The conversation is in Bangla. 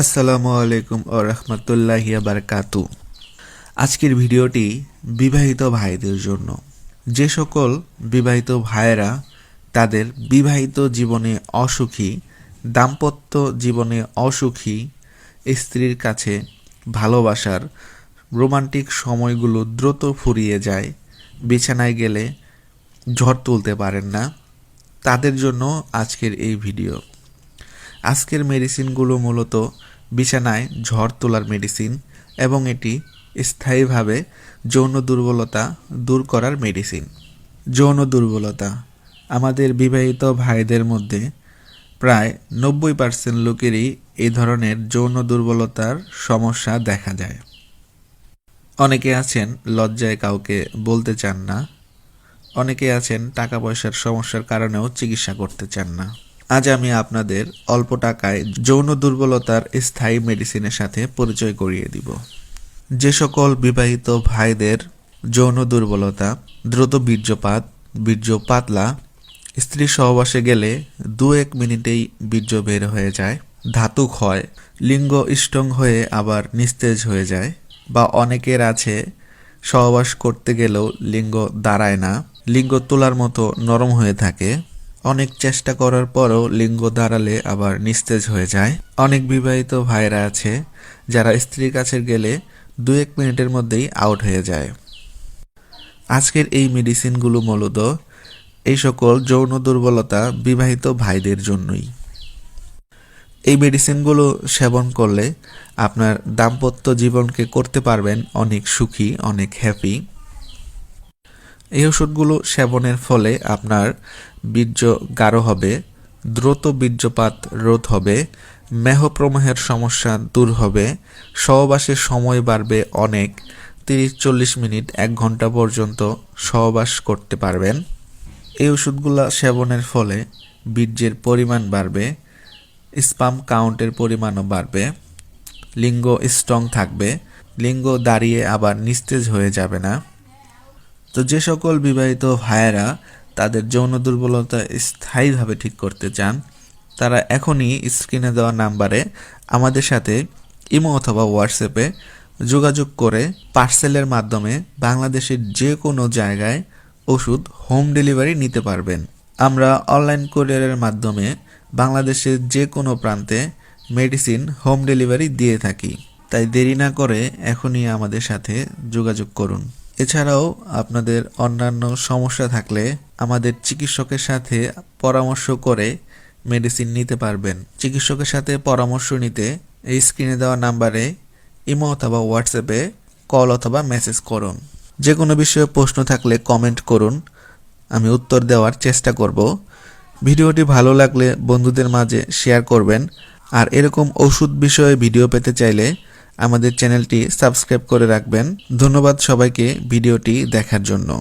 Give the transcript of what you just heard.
আসসালামু আলাইকুম ও রহমতুল্লাহ বারকাতু। আজকের ভিডিওটি বিবাহিত ভাইদের জন্য। যে সকল বিবাহিত ভাইয়েরা তাদের বিবাহিত জীবনে অসুখী, দাম্পত্য জীবনে অসুখী, স্ত্রীর কাছে ভালোবাসার রোমান্টিক সময়গুলো দ্রুত ফুরিয়ে যায়, বিছানায় গেলে ঝড় তুলতে পারেন না, তাদের জন্য আজকের এই ভিডিও। আজকের মেডিসিনগুলো মূলত বিছানায় ঝড় তোলার মেডিসিন এবং এটি স্থায়ীভাবে যৌন দুর্বলতা দূর করার মেডিসিন। যৌন দুর্বলতা আমাদের বিবাহিত ভাইদের মধ্যে প্রায় নব্বই পার্সেন্ট লোকেরই এই ধরনের যৌন দুর্বলতার সমস্যা দেখা যায়। অনেকে আছেন লজ্জায় কাউকে বলতে চান না, অনেকে আছেন টাকা পয়সার সমস্যার কারণেও চিকিৎসা করতে চান না। আজ আমি আপনাদের অল্প টাকায় যৌন দুর্বলতার স্থায়ী মেডিসিনের সাথে পরিচয় করিয়ে দিব। যে সকল বিবাহিত ভাইদের যৌন দুর্বলতা, দ্রুত বীর্যপাত, বীর্য পাতলা, স্ত্রী সহবাসে গেলে দু এক মিনিটেই বীর্য বের হয়ে যায়, ধাতু ক্ষয়, লিঙ্গ স্ট্রং হয়ে আবার নিস্তেজ হয়ে যায়, বা অনেকের আছে সহবাস করতে গেলেও লিঙ্গ দাঁড়ায় না, লিঙ্গ তোলার মতো নরম হয়ে থাকে অনেক চেষ্টা করার পরও লিঙ্গ দাঁড়ালে আবার নিস্তেজ হয়ে যায়। অনেক বিবাহিত ভাইরা আছে, যারা স্ত্রীর কাছে গেলে দু এক মিনিটের মধ্যেই আউট হয়ে যায়। আজকের এই মেডিসিনগুলো মূলত এই সকল যৌন দুর্বলতা বিবাহিত ভাইদের জন্যই। এই মেডিসিনগুলো সেবন করলে আপনার দাম্পত্য জীবনকে করতে পারবেন অনেক সুখী, অনেক হ্যাপি এই ওষুধগুলো সেবনের ফলে আপনার বীর্য গাঢ় হবে, দ্রুত বীর্যপাত রোধ হবে, মেহপ্রমেহের সমস্যা দূর হবে সহবাসের সময় বাড়বে অনেক তিরিশ চল্লিশ মিনিট এক ঘণ্টা পর্যন্ত সহবাস করতে পারবেন। এই ওষুধগুলো সেবনের ফলে বীর্যের পরিমাণ বাড়বে, স্পাম কাউন্টের পরিমাণও বাড়বে, লিঙ্গ স্ট্রং থাকবে, লিঙ্গ দাঁড়িয়ে আবার নিস্তেজ হয়ে যাবে না। তো যে সকল বিবাহিত ভাইয়েরা তাদের যৌন দুর্বলতা স্থায়ীভাবে ঠিক করতে চান, তারা এখনই স্ক্রিনে দেওয়া নাম্বারে আমাদের সাথে ইমো অথবা হোয়াটসঅ্যাপে যোগাযোগ করে পার্সেলের মাধ্যমে বাংলাদেশের যে কোনো জায়গায় ওষুধ হোম ডেলিভারি নিতে পারবেন। আমরা অনলাইন কোরিয়ারের মাধ্যমে বাংলাদেশের যে কোনো প্রান্তে মেডিসিন হোম ডেলিভারি দিয়ে থাকি। তাই দেরি না করে এখনই আমাদের সাথে যোগাযোগ করুন। এছাড়াও আপনাদের অন্যান্য সমস্যা থাকলে আমাদের চিকিৎসকের সাথে পরামর্শ করে মেডিসিন নিতে পারবেন। চিকিৎসকের সাথে পরামর্শ নিতে এই স্ক্রিনে দেওয়া নাম্বারে ইমো অথবা হোয়াটসঅ্যাপে কল অথবা মেসেজ করুন। যে কোনো বিষয়ে প্রশ্ন থাকলে কমেন্ট করুন। আমি উত্তর দেওয়ার চেষ্টা করব। ভিডিওটি ভালো লাগলে বন্ধুদের মাঝে শেয়ার করবেন। আর এরকম ওষুধ বিষয়ে ভিডিও পেতে চাইলে আমাদের চ্যানেলটি সাবস্ক্রাইব করে রাখবেন। ধন্যবাদ সবাইকে ভিডিওটি দেখার জন্য।